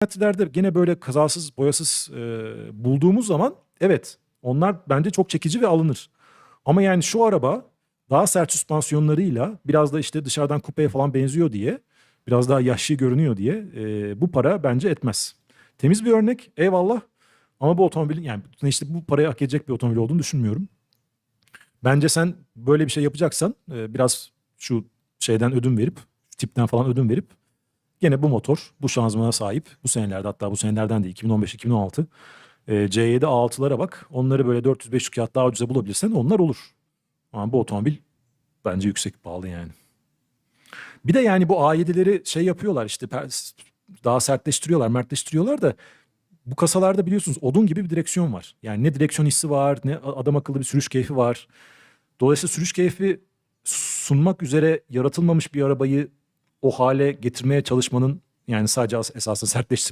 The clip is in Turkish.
kilometrelerde gene böyle kazasız boyasız e, bulduğumuz zaman evet onlar bence çok çekici ve alınır. Ama yani şu araba daha sert süspansiyonlarıyla biraz da işte dışarıdan kupeye falan benziyor diye biraz daha yaşlı görünüyor diye e, bu para bence etmez. Temiz bir örnek eyvallah ama bu otomobilin yani işte bu parayı hak edecek bir otomobil olduğunu düşünmüyorum. Bence sen böyle bir şey yapacaksan e, biraz şu şeyden ödün verip tipten falan ödün verip gene bu motor bu şanzımana sahip bu senelerde hatta bu senelerden de 2015-2016 e, C7 A6'lara bak onları böyle 400-500 kağıt daha ucuza bulabilirsen onlar olur. Ama bu otomobil bence yüksek pahalı yani. Bir de yani bu A7'leri şey yapıyorlar işte daha sertleştiriyorlar, mertleştiriyorlar da bu kasalarda biliyorsunuz odun gibi bir direksiyon var. Yani ne direksiyon hissi var, ne adam akıllı bir sürüş keyfi var. Dolayısıyla sürüş keyfi sunmak üzere yaratılmamış bir arabayı o hale getirmeye çalışmanın yani sadece as- esasında sertleştirme